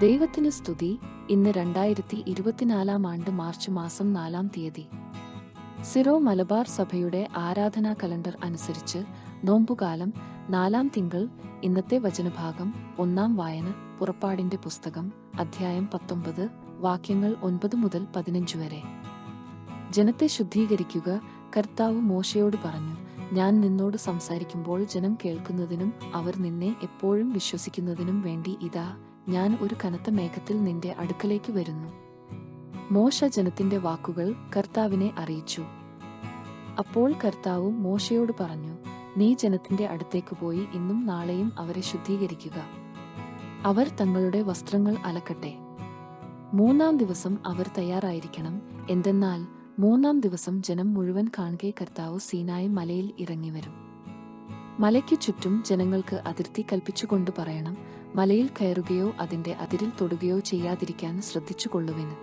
ദൈവത്തിന് സ്തുതി. ഇന്ന് രണ്ടായിരത്തി ഇരുപത്തിനാലാം ആണ്ട് മാർച്ച് മാസം നാലാം തീയതി. സിറോ മലബാർ സഭയുടെ ആരാധനാ കലണ്ടർ അനുസരിച്ച് നോമ്പുകാലം നാലാം തിങ്കൾ ഇന്നത്തെ വചനഭാഗം ഒന്നാം വായന പുറപ്പാടിന്റെ പുസ്തകം അധ്യായം പത്തൊമ്പത് വാക്യങ്ങൾ ഒൻപത് മുതൽ പതിനഞ്ച് വരെ. ജനത്തെ ശുദ്ധീകരിക്കുക കർത്താവ് മോശയോട് പറഞ്ഞു ഞാൻ നിന്നോട് സംസാരിക്കുമ്പോൾ ജനം കേൾക്കുന്നതിനും അവർ നിന്നെ എപ്പോഴും വിശ്വസിക്കുന്നതിനും വേണ്ടി ഇതാ ഞാൻ ഒരു കനത്ത മേഘത്തിൽ നിന്റെ അടുക്കലേക്ക് വരുന്നു. മോശ ജനത്തിന്റെ വാക്കുകൾ കർത്താവിനെ അറിയിച്ചു. അപ്പോൾ കർത്താവ് മോശയോട് പറഞ്ഞു നീ ജനത്തിന്റെ അടുത്തേക്ക് പോയി ഇന്നും നാളെയും അവരെ ശുദ്ധീകരിക്കുക. അവർ തങ്ങളുടെ വസ്ത്രങ്ങൾ അലക്കട്ടെ. മൂന്നാം ദിവസം അവർ തയ്യാറായിരിക്കണം. എന്തെന്നാൽ മൂന്നാം ദിവസം ജനം മുഴുവൻ കാണുകെ കർത്താവ് സീനായി മലയിൽ ഇറങ്ങിവരും. മലയ്ക്കു ചുറ്റും ജനങ്ങൾക്ക് അതിർത്തി കൽപ്പിച്ചുകൊണ്ട് പറയണം മലയിൽ കയറുകയോ അതിന്റെ അതിരിൽ തൊടുകയോ ചെയ്യാതിരിക്കാൻ ശ്രദ്ധിച്ചുകൊള്ളുവിന്.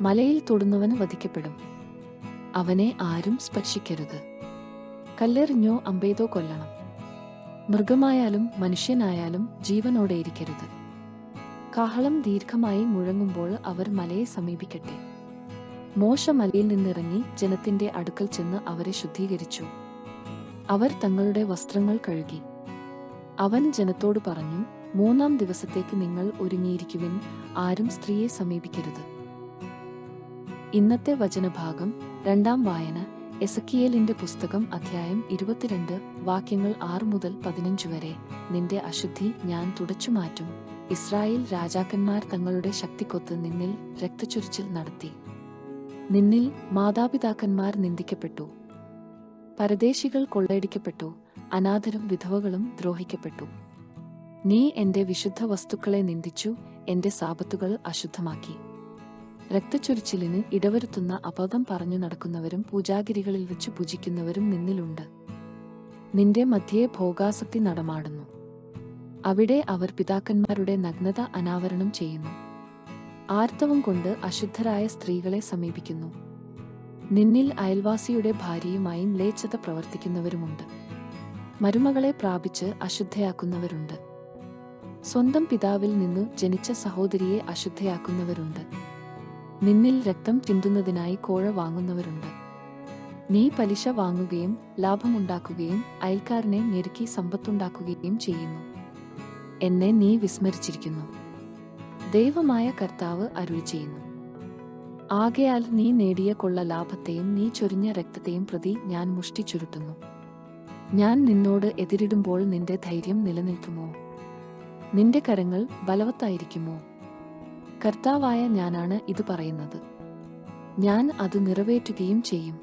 മലയിൽ തൊടുന്നവന് വധിക്കപ്പെടും. അവനെ ആരും സ്പർശിക്കരുത്. കല്ലെറിഞ്ഞോ അമ്പെയ്തോ കൊല്ലണം. മൃഗമായാലും മനുഷ്യനായാലും ജീവനോടെയിരിക്കരുത് കാഹളം ദീർഘമായി മുഴങ്ങുമ്പോൾ അവർ മലയെ സമീപിക്കട്ടെ. മോശ മലയിൽ നിന്നിറങ്ങി ജനത്തിന്റെ അടുക്കൽ ചെന്ന് അവരെ ശുദ്ധീകരിച്ചു. അവർ തങ്ങളുടെ വസ്ത്രങ്ങൾ കഴുകി. അവൻ ജനത്തോട് പറഞ്ഞു മൂന്നാം ദിവസത്തേക്ക് നിങ്ങൾ ഒരുങ്ങിയിരിക്കുവിൻ ആരും സ്ത്രീയെ സമീപിക്കരുത്. ഇന്നത്തെ വചനഭാഗം രണ്ടാം വായന എസക്കിയേലിന്റെ പുസ്തകം അധ്യായം ഇരുപത്തിരണ്ട് വാക്യങ്ങൾ ആറ് മുതൽ പതിനഞ്ച് വരെ. നിന്റെ അശുദ്ധി ഞാൻ തുടച്ചു മാറ്റും ഇസ്രായേൽ രാജാക്കന്മാർ തങ്ങളുടെ ശക്തിക്കൊത്ത് നിന്നിൽ രക്തചൊരിച്ചിൽ നടത്തി. നിന്നിൽ മാതാപിതാക്കന്മാർ നിന്ദിക്കപ്പെട്ടു. പരദേശികൾ കൊള്ളയടിക്കപ്പെട്ടു. അനാഥരും വിധവകളും ദ്രോഹിക്കപ്പെട്ടു. നീ എന്റെ വിശുദ്ധ വസ്തുക്കളെ നിന്ദിച്ചു എന്റെ സാപത്തുകൾ അശുദ്ധമാക്കി. രക്തച്ചൊരിച്ചിലിന് ഇടവരുത്തുന്ന അപദം പറഞ്ഞു നടക്കുന്നവരും പൂജാഗിരികളിൽ വെച്ച് പൂജിക്കുന്നവരും നിന്നിലുണ്ട്. നിന്റെ മധ്യേ ഭോഗാസക്തി നടമാടുന്നു. അവിടെ അവർ പിതാക്കന്മാരുടെ നഗ്നത അനാവരണം ചെയ്യുന്നു. ആർത്തവം കൊണ്ട് അശുദ്ധരായ സ്ത്രീകളെ സമീപിക്കുന്നു. നിന്നിൽ അയൽവാസിയുടെ ഭാര്യയുമായി ലേച്ഛത പ്രവർത്തിക്കുന്നവരുമുണ്ട്. മരുമകളെ പ്രാപിച്ച് അശുദ്ധയാക്കുന്നവരുണ്ട്. സ്വന്തം പിതാവിൽ നിന്നു ജനിച്ച സഹോദരിയെ അശുദ്ധയാക്കുന്നവരുണ്ട്. നിന്നിൽ രക്തം ചിന്തുന്നതിനായി കോഴ വാങ്ങുന്നവരുണ്ട്. നീ പലിശ വാങ്ങുകയും ലാഭമുണ്ടാക്കുകയും അയൽക്കാരനെ ഞെരുക്കി സമ്പത്തുണ്ടാക്കുകയും ചെയ്യുന്നു. എന്നെ നീ വിസ്മരിച്ചിരിക്കുന്നു. ദൈവമായ കർത്താവ് അരുൾ ചെയ്യുന്നു. ആകയാൽ നീ നേടിയ കൊള്ള ലാഭത്തെയും നീ ചൊരിഞ്ഞ രക്തത്തെയും പ്രതി ഞാൻ മുഷ്ടി ചുരുട്ടുന്നു. ഞാൻ നിന്നോട് എതിരിടുമ്പോൾ നിന്റെ ധൈര്യം നിലനിൽക്കുമോ? നിന്റെ കരങ്ങൾ ബലവത്തായിരിക്കുമോ? കർത്താവായ ഞാനാണ് ഇത് പറയുന്നത്. ഞാൻ അത് നിറവേറ്റുകയും ചെയ്യും.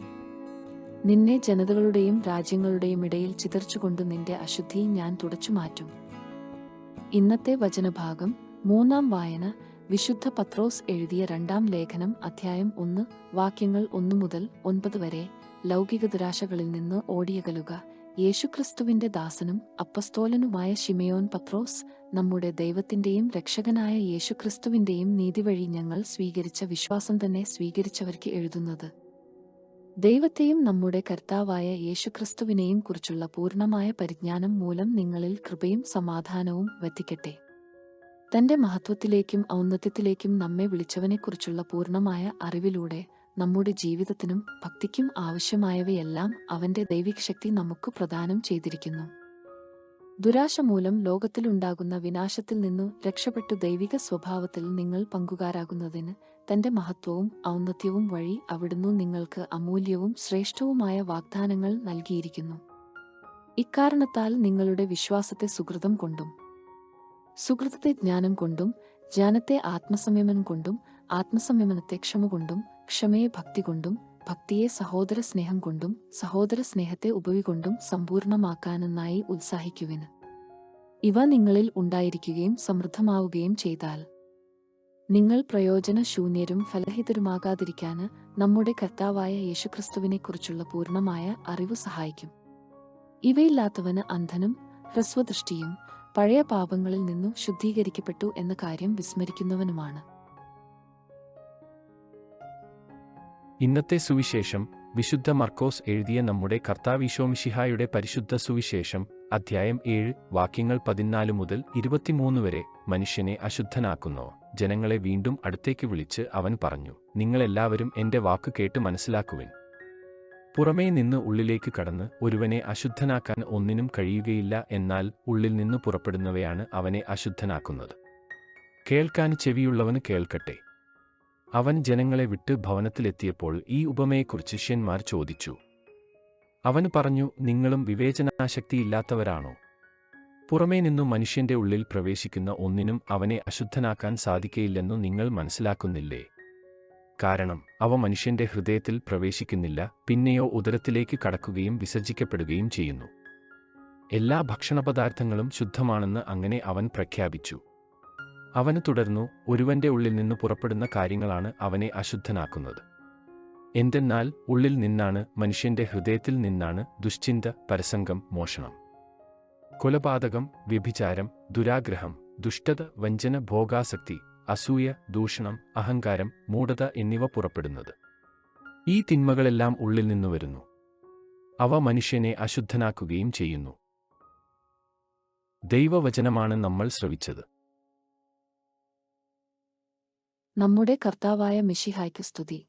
നിന്നെ ജനതകളുടെയും രാജ്യങ്ങളുടെയും ഇടയിൽ ചിതർച്ചുകൊണ്ട് നിന്റെ അശുദ്ധി ഞാൻ തുടച്ചു മാറ്റും ഇന്നത്തെ വചനഭാഗം മൂന്നാം വായന വിശുദ്ധ പത്രോസ് എഴുതിയ രണ്ടാം ലേഖനം അധ്യായം ഒന്ന് വാക്യങ്ങൾ ഒന്നു മുതൽ ഒൻപത് വരെ ലൗകിക ദുരാശകളിൽ നിന്ന് ഓടിയകലുക. യേശുക്രിസ്തുവിന്റെ ദാസനും അപ്പസ്തോലനുമായ ഷിമയോൻ പത്രോസ് നമ്മുടെ ദൈവത്തിന്റെയും രക്ഷകനായ യേശുക്രിസ്തുവിന്റെയും നീതിവഴി ഞങ്ങൾ സ്വീകരിച്ച വിശ്വാസം തന്നെ സ്വീകരിച്ചവർക്ക് എഴുതുന്നത്. ദൈവത്തെയും നമ്മുടെ കർത്താവായ യേശുക്രിസ്തുവിനെയും കുറിച്ചുള്ള പൂർണമായ പരിജ്ഞാനം മൂലം നിങ്ങളിൽ കൃപയും സമാധാനവും വത്തിക്കട്ടെ തന്റെ മഹത്വത്തിലേക്കും ഔന്നത്യത്തിലേക്കും നമ്മെ വിളിച്ചവനെക്കുറിച്ചുള്ള പൂർണമായ അറിവിലൂടെ നമ്മുടെ ജീവിതത്തിനും ഭക്തിക്കും ആവശ്യമായവയെല്ലാം അവന്റെ ദൈവിക ശക്തി നമുക്ക് പ്രദാനം ചെയ്തിരിക്കുന്നു. ദുരാശ മൂലം ലോകത്തിലുണ്ടാകുന്ന വിനാശത്തിൽ നിന്നു രക്ഷപ്പെട്ടു ദൈവിക സ്വഭാവത്തിൽ നിങ്ങൾ പങ്കുകാരാകുന്നതിന് തന്റെ മഹത്വവും ഔന്നത്യവും വഴി അവിടുന്ന് നിങ്ങൾക്ക് അമൂല്യവും ശ്രേഷ്ഠവുമായ വാഗ്ദാനങ്ങൾ നൽകിയിരിക്കുന്നു. ഇക്കാരണത്താൽ നിങ്ങളുടെ വിശ്വാസത്തെ സുഹൃതം കൊണ്ടും സുഹൃതത്തെ ജ്ഞാനം കൊണ്ടും ജ്ഞാനത്തെ ആത്മസംയമനം കൊണ്ടും ആത്മസംയമനത്തെ ക്ഷമ കൊണ്ടും ക്ഷമയെ ഭക്തി കൊണ്ടും ഭക്തിയെ സഹോദര സ്നേഹം കൊണ്ടും സഹോദര സ്നേഹത്തെ ഉപവി കൊണ്ടും സമ്പൂർണമാക്കാനെന്നായി ഉത്സാഹിക്കുവിന് ഇവ നിങ്ങളിൽ ഉണ്ടായിരിക്കുകയും സമൃദ്ധമാവുകയും ചെയ്താൽ നിങ്ങൾ പ്രയോജനശൂന്യരും ഫലഹിതരുമാകാതിരിക്കാന് നമ്മുടെ കർത്താവായ യേശുക്രിസ്തുവിനെക്കുറിച്ചുള്ള പൂർണമായ അറിവ് സഹായിക്കും. ഇവയില്ലാത്തവന് അന്ധനും ഹ്രസ്വദൃഷ്ടിയും പഴയ പാപങ്ങളിൽ നിന്നും ശുദ്ധീകരിക്കപ്പെട്ടു എന്ന കാര്യം വിസ്മരിക്കുന്നവനുമാണ്. ഇന്നത്തെ സുവിശേഷം വിശുദ്ധ മർക്കോസ് എഴുതിയ നമ്മുടെ കർത്താവിശോമിഷിഹായുടെ പരിശുദ്ധ സുവിശേഷം അധ്യായം ഏഴ് വാക്യങ്ങൾ പതിനാല് മുതൽ ഇരുപത്തിമൂന്ന് വരെ മനുഷ്യനെ അശുദ്ധനാക്കുന്നു. ജനങ്ങളെ വീണ്ടും അടുത്തേക്ക് വിളിച്ച് അവൻ പറഞ്ഞു നിങ്ങളെല്ലാവരും എന്റെ വാക്ക് കേട്ട് മനസ്സിലാക്കുവിൻ. പുറമേ നിന്ന് ഉള്ളിലേക്ക് കടന്ന് ഒരുവനെ അശുദ്ധനാക്കാൻ ഒന്നിനും കഴിയുകയില്ല എന്നാൽ ഉള്ളിൽ നിന്ന് പുറപ്പെടുന്നവയാണ് അവനെ അശുദ്ധനാക്കുന്നത്. കേൾക്കാൻ ചെവിയുള്ളവന് കേൾക്കട്ടെ. അവൻ ജനങ്ങളെ വിട്ട് ഭവനത്തിലെത്തിയപ്പോൾ ഈ ഉപമയെക്കുറിച്ച് ശിഷ്യന്മാർ ചോദിച്ചു. അവന് പറഞ്ഞു നിങ്ങളും വിവേചനാശക്തിയില്ലാത്തവരാണോ? പുറമേ നിന്നു മനുഷ്യന്റെ ഉള്ളിൽ പ്രവേശിക്കുന്ന ഒന്നിനും അവനെ അശുദ്ധനാക്കാൻ സാധിക്കയില്ലെന്നു നിങ്ങൾ മനസ്സിലാക്കുന്നില്ലേ? കാരണം അവ മനുഷ്യന്റെ ഹൃദയത്തിൽ പ്രവേശിക്കുന്നില്ല പിന്നെയോ ഉദരത്തിലേക്ക് കടക്കുകയും വിസർജിക്കപ്പെടുകയും ചെയ്യുന്നു. എല്ലാ ഭക്ഷണപദാർത്ഥങ്ങളും ശുദ്ധമാണെന്ന് അങ്ങനെ അവൻ പ്രഖ്യാപിച്ചു. അവന് തുടർന്നു ഒരുവന്റെ ഉള്ളിൽ നിന്ന് പുറപ്പെടുന്ന കാര്യങ്ങളാണ് അവനെ അശുദ്ധനാക്കുന്നത്. എന്തെന്നാൽ ഉള്ളിൽ നിന്നാണ് മനുഷ്യന്റെ ഹൃദയത്തിൽ നിന്നാണ് ദുശ്ചിന്ത പരസംഗം മോഷണം. കൊലപാതകം വ്യഭിചാരം ദുരാഗ്രഹം ദുഷ്ടത വഞ്ചന ഭോഗാസക്തി അസൂയ ദൂഷണം അഹങ്കാരം മൂഢത എന്നിവ പുറപ്പെടുന്നത്. ഈ തിന്മകളെല്ലാം ഉള്ളിൽ നിന്നു വരുന്നു. അവ മനുഷ്യനെ അശുദ്ധനാക്കുകയും ചെയ്യുന്നു. ദൈവവചനമാണ് നമ്മൾ ശ്രവിച്ചത്. നമ്മുടെ കർത്താവായ മിഷിഹായ്ക്ക് സ്തുതി.